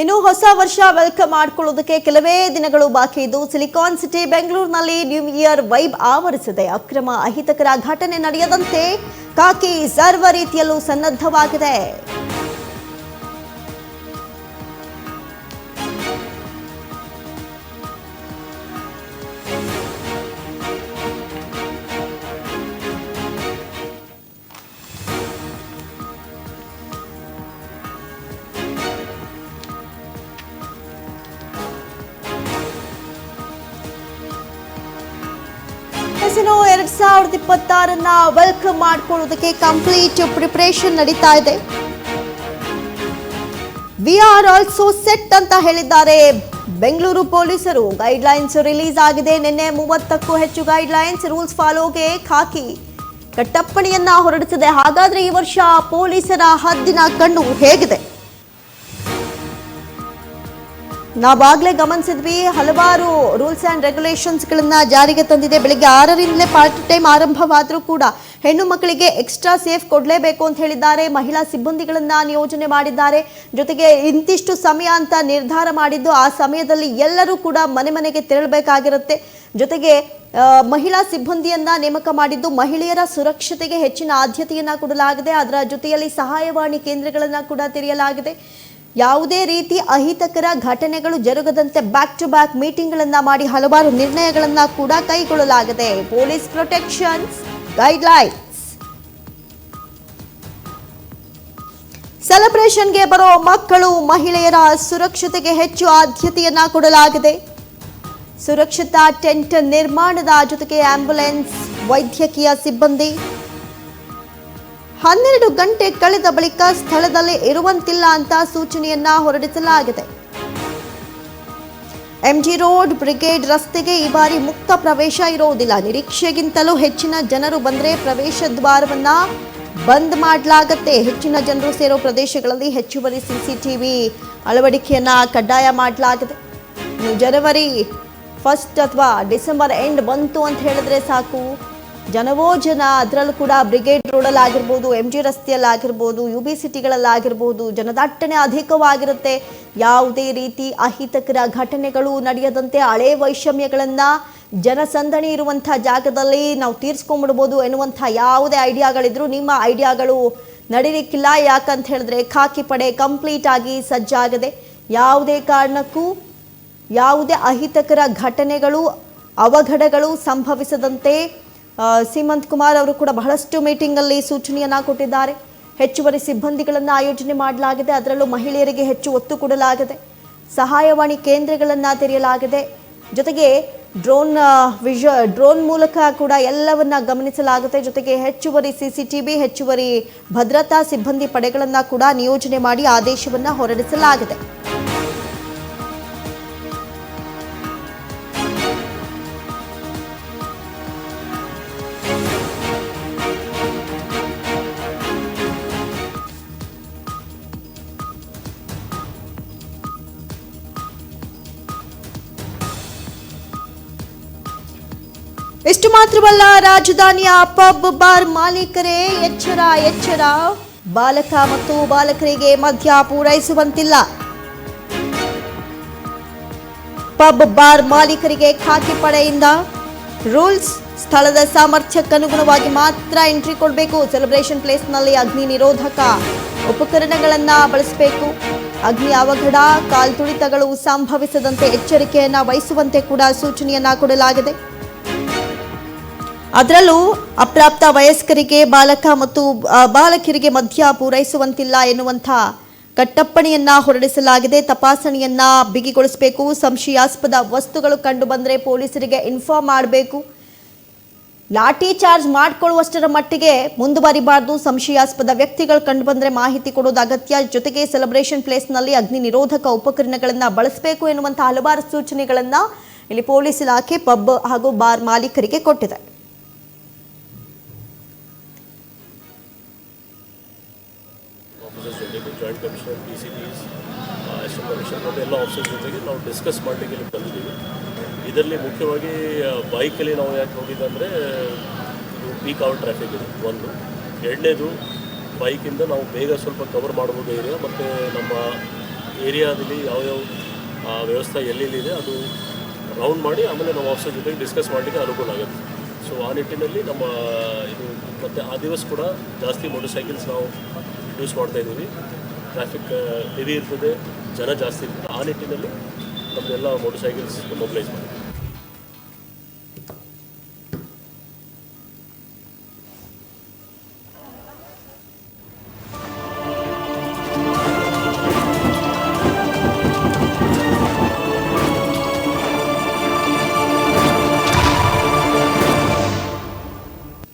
ಇನ್ನು ಹೊಸ ವರ್ಷ ವೆಲ್ಕಮ್ ಮಾಡ್ಕೊಳ್ಳೋದಕ್ಕೆ ಕೆಲವೇ ದಿನಗಳು ಬಾಕಿ ಇದ್ದು ಸಿಲಿಕಾನ್ ಸಿಟಿ ಬೆಂಗಳೂರಿನಲ್ಲಿ ನ್ಯೂ ಇಯರ್ ವೈಬ್ ಆವರಿಸಿದೆ. ಅಕ್ರಮ ಅಹಿತಕರ ಘಟನೆ ನಡೆಯದಂತೆ ಕಾಕಿ ಸರ್ವ ರೀತಿಯಲ್ಲೂ ಸನ್ನದ್ಧವಾಗಿದೆ. ಕೆಸಿನೋ ಎರಡ್ ಸಾವಿರದ ಇಪ್ಪತ್ತಾರನ್ನ ವೆಲ್ಕಮ್ ಮಾಡ್ಕೊಳ್ಳೋದಕ್ಕೆ ಕಂಪ್ಲೀಟ್ ಪ್ರಿಪರೇಷನ್ ನಡೀತಾ ಇದೆ. ವಿ ಆರ್ ಆಲ್ಸೋ ಸೆಟ್ ಅಂತ ಹೇಳಿದ್ದಾರೆ. ಬೆಂಗಳೂರು ಪೊಲೀಸರು. ಗೈಡ್ಲೈನ್ಸ್ ರಿಲೀಸ್ ಆಗಿದೆ. ನಿನ್ನೆ ಮೂವತ್ತಕ್ಕೂ ಹೆಚ್ಚು ಗೈಡ್ಲೈನ್ಸ್ ರೂಲ್ಸ್ ಫಾಲೋಗೆ ಖಾಕಿ. ಕಟ್ಟಪ್ಪಣೆಯನ್ನ ಹೊರಡಿಸಿದೆ. ಹಾಗಾದ್ರೆ ಈ ವರ್ಷ ಪೊಲೀಸರ ಹದ್ದಿನ ಕಣ್ಣು ಹೇಗಿದೆ? ನಾವಾಗಲೇ ಗಮನಿಸಿದ್ವಿ, ಹಲವಾರು ರೂಲ್ಸ್ ಆ್ಯಂಡ್ ರೆಗ್ಯುಲೇಷನ್ಸ್ಗಳನ್ನು ಜಾರಿಗೆ ತಂದಿದೆ. ಬೆಳಿಗ್ಗೆ ಆರರಿಂದಲೇ ಪಾರ್ಟ್ ಟೈಮ್ ಆರಂಭವಾದರೂ ಕೂಡ ಹೆಣ್ಣು ಮಕ್ಕಳಿಗೆ ಎಕ್ಸ್ಟ್ರಾ ಸೇಫ್ ಕೊಡಲೇಬೇಕು ಅಂತ ಹೇಳಿದ್ದಾರೆ. ಮಹಿಳಾ ಸಿಬ್ಬಂದಿಗಳನ್ನು ನಿಯೋಜನೆ ಮಾಡಿದ್ದಾರೆ. ಜೊತೆಗೆ ಇಂತಿಷ್ಟು ಸಮಯ ಅಂತ ನಿರ್ಧಾರ ಮಾಡಿದ್ದು ಆ ಸಮಯದಲ್ಲಿ ಎಲ್ಲರೂ ಕೂಡ ಮನೆ ಮನೆಗೆ ತೆರಳಬೇಕಾಗಿರುತ್ತೆ. ಜೊತೆಗೆ ಮಹಿಳಾ ಸಿಬ್ಬಂದಿಯನ್ನ ನೇಮಕ ಮಾಡಿದ್ದು ಮಹಿಳೆಯರ ಸುರಕ್ಷತೆಗೆ ಹೆಚ್ಚಿನ ಆದ್ಯತೆಯನ್ನು ಕೊಡಲಾಗಿದೆ. ಅದರ ಜೊತೆಯಲ್ಲಿ ಸಹಾಯವಾಣಿ ಕೇಂದ್ರಗಳನ್ನು ಕೂಡ ತೆರೆಯಲಾಗಿದೆ. ಯಾವುದೇ ರೀತಿ ಅಹಿತಕರ ಘಟನೆಗಳು ಜರುಗದಂತೆ ಬ್ಯಾಕ್ ಟು ಬ್ಯಾಕ್ ಮೀಟಿಂಗ್ಗಳನ್ನ ಮಾಡಿ ಹಲವಾರು ನಿರ್ಣಯಗಳನ್ನ ಕೂಡ ಕೈಗೊಳ್ಳಲಾಗಿದೆ. ಪೊಲೀಸ್ ಪ್ರೊಟೆಕ್ಷನ್ಸ್ ಗೈಡ್ಲೈನ್ಸ್ ಸೆಲೆಬ್ರೇಷನ್ಗೆ ಬರೋ ಮಕ್ಕಳು, ಮಹಿಳೆಯರ ಸುರಕ್ಷತೆಗೆ ಹೆಚ್ಚು ಆದ್ಯತೆಯನ್ನ ಕೊಡಲಾಗಿದೆ. ಸುರಕ್ಷತಾ ಟೆಂಟ್ ನಿರ್ಮಾಣದ ಜೊತೆಗೆ ಆಂಬ್ಯುಲೆನ್ಸ್ ವೈದ್ಯಕೀಯ ಸಿಬ್ಬಂದಿ. ಹನ್ನೆರಡು ಗಂಟೆ ಕಳೆದ ಬಳಿಕ ಸ್ಥಳದಲ್ಲಿ ಇರುವಂತಿಲ್ಲ ಅಂತ ಸೂಚನೆಯನ್ನ ಹೊರಡಿಸಲಾಗಿದೆ. ಎಂಜಿ ರೋಡ್ ಬ್ರಿಗೇಡ್ ರಸ್ತೆಗೆ ಈ ಬಾರಿ ಮುಕ್ತ ಪ್ರವೇಶ ಇರುವುದಿಲ್ಲ. ನಿರೀಕ್ಷೆಗಿಂತಲೂ ಹೆಚ್ಚಿನ ಜನರು ಬಂದರೆ ಪ್ರವೇಶ ದ್ವಾರವನ್ನ ಬಂದ್ ಮಾಡಲಾಗತ್ತೆ. ಹೆಚ್ಚಿನ ಜನರು ಸೇರೋ ಪ್ರದೇಶಗಳಲ್ಲಿ ಹೆಚ್ಚುವರಿ ಸಿಸಿಟಿವಿ ಅಳವಡಿಕೆಯನ್ನ ಕಡ್ಡಾಯ ಮಾಡಲಾಗಿದೆ. ಜನವರಿ ಫಸ್ಟ್ ಅಥವಾ ಡಿಸೆಂಬರ್ ಎಂಡ್ ಬಂತು ಅಂತ ಹೇಳಿದ್ರೆ ಸಾಕು. ಜನವೋ ಜನ, ಅದರಲ್ಲೂ ಕೂಡ ಬ್ರಿಗೇಡ್ ರೋಡಲ್ಲಿ ಆಗಿರ್ಬೋದು ಎಂ ಜಿ ರಸ್ತೆಯಲ್ಲಿ ಆಗಿರ್ಬೋದು ಯು ಬಿ ಸಿಟಿಗಳಲ್ಲಾಗಿರ್ಬೋದು, ಜನದಟ್ಟಣೆ ಅಧಿಕವಾಗಿರುತ್ತೆ. ಯಾವುದೇ ರೀತಿ ಅಹಿತಕರ ಘಟನೆಗಳು ನಡೆಯದಂತೆ ಹಳೆ ವೈಷಮ್ಯಗಳನ್ನು ಜನಸಂದಣಿ ಇರುವಂಥ ಜಾಗದಲ್ಲಿ ನಾವು ತೀರಿಸ್ಕೊಂಡ್ಬಿಡ್ಬೋದು ಎನ್ನುವಂಥ ಯಾವುದೇ ಐಡಿಯಾಗಳಿದ್ರು ನಿಮ್ಮ ಐಡಿಯಾಗಳು ನಡೀಲಿಕ್ಕಿಲ್ಲ. ಯಾಕಂತ ಹೇಳಿದ್ರೆ ಖಾಕಿ ಪಡೆ ಕಂಪ್ಲೀಟ್ ಆಗಿ ಸಜ್ಜಾಗದೆ ಯಾವುದೇ ಕಾರಣಕ್ಕೂ ಯಾವುದೇ ಅಹಿತಕರ ಘಟನೆಗಳು, ಅವಘಡಗಳು ಸಂಭವಿಸದಂತೆ ಸೀಮಂತ್ ಕುಮಾರ್ ಅವರು ಕೂಡ ಬಹಳಷ್ಟು ಮೀಟಿಂಗಲ್ಲಿ ಸೂಚನೆಯನ್ನ ಕೊಟ್ಟಿದ್ದಾರೆ. ಹೆಚ್ಚುವರಿ ಸಿಬ್ಬಂದಿಗಳನ್ನು ಆಯೋಜನೆ ಮಾಡಲಾಗಿದೆ. ಅದರಲ್ಲೂ ಮಹಿಳೆಯರಿಗೆ ಹೆಚ್ಚು ಒತ್ತು ಕೊಡಲಾಗಿದೆ. ಸಹಾಯವಾಣಿ ಕೇಂದ್ರಗಳನ್ನು ತೆರೆಯಲಾಗಿದೆ. ಜೊತೆಗೆ ಡ್ರೋನ್ ವಿಜ, ಡ್ರೋನ್ ಮೂಲಕ ಕೂಡ ಎಲ್ಲವನ್ನ ಗಮನಿಸಲಾಗುತ್ತೆ. ಜೊತೆಗೆ ಹೆಚ್ಚುವರಿ ಸಿಸಿಟಿವಿ ಹೆಚ್ಚುವರಿ ಭದ್ರತಾ ಸಿಬ್ಬಂದಿ ಪಡೆಗಳನ್ನು ಕೂಡ ನಿಯೋಜನೆ ಮಾಡಿ ಆದೇಶವನ್ನು ಹೊರಡಿಸಲಾಗಿದೆ. ಇಷ್ಟು ಮಾತ್ರವಲ್ಲ, ರಾಜಧಾನಿಯ ಪಬ್ ಬಾರ್ ಮಾಲೀಕರೇ, ಎಚ್ಚರ ಎಚ್ಚರ. ಬಾಲಕ ಮತ್ತು ಬಾಲಕರಿಗೆ ಮದ್ಯ ಪೂರೈಸುವಂತಿಲ್ಲ. ಪಬ್ ಬಾರ್ ಮಾಲೀಕರಿಗೆ ಖಾಕಿ ಪಡೆಯಿಂದ ರೂಲ್ಸ್ ಸ್ಥಳದ ಸಾಮರ್ಥ್ಯಕ್ಕನುಗುಣವಾಗಿ ಮಾತ್ರ ಎಂಟ್ರಿ ಕೊಡಬೇಕು. ಸೆಲೆಬ್ರೇಷನ್ ಪ್ಲೇಸ್ನಲ್ಲಿ ಅಗ್ನಿ ನಿರೋಧಕ ಉಪಕರಣಗಳನ್ನ ಬಳಸಬೇಕು. ಅಗ್ನಿ ಅವಘಡ, ಕಾಲ್ತುಳಿತಗಳು ಸಂಭವಿಸದಂತೆ ಎಚ್ಚರಿಕೆಯನ್ನ ವಹಿಸುವಂತೆ ಕೂಡ ಸೂಚನೆಯನ್ನ ಕೊಡಲಾಗಿದೆ. ಅದರಲ್ಲೂ ಅಪ್ರಾಪ್ತ ವಯಸ್ಕರಿಗೆ, ಬಾಲಕ ಮತ್ತು ಬಾಲಕಿಯರಿಗೆ ಮದ್ಯ ಪೂರೈಸುವಂತಿಲ್ಲ ಎನ್ನುವಂಥ ಕಟ್ಟಪ್ಪಣೆಯನ್ನ ಹೊರಡಿಸಲಾಗಿದೆ. ತಪಾಸಣೆಯನ್ನ ಬಿಗಿಗೊಳಿಸಬೇಕು. ಸಂಶಯಾಸ್ಪದ ವಸ್ತುಗಳು ಕಂಡು ಬಂದರೆ ಪೊಲೀಸರಿಗೆ ಇನ್ಫಾರ್ಮ್ ಮಾಡಬೇಕು. ಲಾಠಿ ಚಾರ್ಜ್ ಮಾಡಿಕೊಳ್ಳುವಷ್ಟರ ಮಟ್ಟಿಗೆ ಮುಂದುವರಿಬಾರ್ದು. ಸಂಶಯಾಸ್ಪದ ವ್ಯಕ್ತಿಗಳು ಕಂಡು ಬಂದರೆ ಮಾಹಿತಿ ಕೊಡೋದು ಅಗತ್ಯ. ಜೊತೆಗೆ ಸೆಲೆಬ್ರೇಷನ್ ಪ್ಲೇಸ್ನಲ್ಲಿ ಅಗ್ನಿ ನಿರೋಧಕ ಉಪಕರಣಗಳನ್ನು ಬಳಸಬೇಕು ಎನ್ನುವಂಥ ಹಲವಾರು ಸೂಚನೆಗಳನ್ನು ಇಲ್ಲಿ ಪೊಲೀಸ್ ಇಲಾಖೆ, ಪಬ್ ಹಾಗೂ ಬಾರ್ ಮಾಲೀಕರಿಗೆ ಕೊಟ್ಟಿದೆ. ಡಿ ಸಿ ಪಿಸ್ ಎಲ್ಲ ಆಫೀಸರ್ ಜೊತೆಗೆ ನಾವು ಡಿಸ್ಕಸ್ ಮಾಡಲಿಕ್ಕೆ ಇಲ್ಲಿ ಬಂದಿದ್ದೀವಿ. ಇದರಲ್ಲಿ ಮುಖ್ಯವಾಗಿ ಬೈಕಲ್ಲಿ ನಾವು ಯಾಕೆ ಹೋಗಿದ್ದಂದರೆ, ಇದು ಪೀಕ್ ಅವರ್ ಟ್ರಾಫಿಕ್ ಇದೆ, ಒಂದು. ಎರಡನೇದು ಬೈಕಿಂದ ನಾವು ಬೇಗ ಸ್ವಲ್ಪ ಕವರ್ ಮಾಡ್ಬೋದು ಏರಿಯಾ ಮತ್ತು ನಮ್ಮ ಏರಿಯಾದಲ್ಲಿ ಯಾವ ಯಾವ್ಯಾವ ವ್ಯವಸ್ಥೆ ಎಲ್ಲೆಲ್ಲಿದೆ ಅದು ರೌಂಡ್ ಮಾಡಿ ಆಮೇಲೆ ನಾವು ಆಫ್ಸರ್ ಜೊತೆಗೆ ಡಿಸ್ಕಸ್ ಮಾಡಲಿಕ್ಕೆ ಅನುಕೂಲ ಆಗುತ್ತೆ. ಸೊ ಆ ನಿಟ್ಟಿನಲ್ಲಿ ನಮ್ಮ, ಇದು ಮತ್ತು ಆ ದಿವಸ ಕೂಡ ಜಾಸ್ತಿ ಮೋಟರ್ ಸೈಕಲ್ಸ್ ನಾವು ಯೂಸ್ ಮಾಡ್ತಾಯಿದ್ದೀವಿ ಟ್ರಾಫಿಕ್ ಹೆವಿ uh, ಇರ್ತದೆ ಜನ ಜಾಸ್ತಿ ಇರ್ತದೆ. ಆ ನಿಟ್ಟಿನಲ್ಲಿ ನಮ್ಮದೆಲ್ಲ ಮೋಟರ್ ಸೈಕಲ್ಸ್ ಮೊಬಿಲೈಸ್ ಮಾಡಿ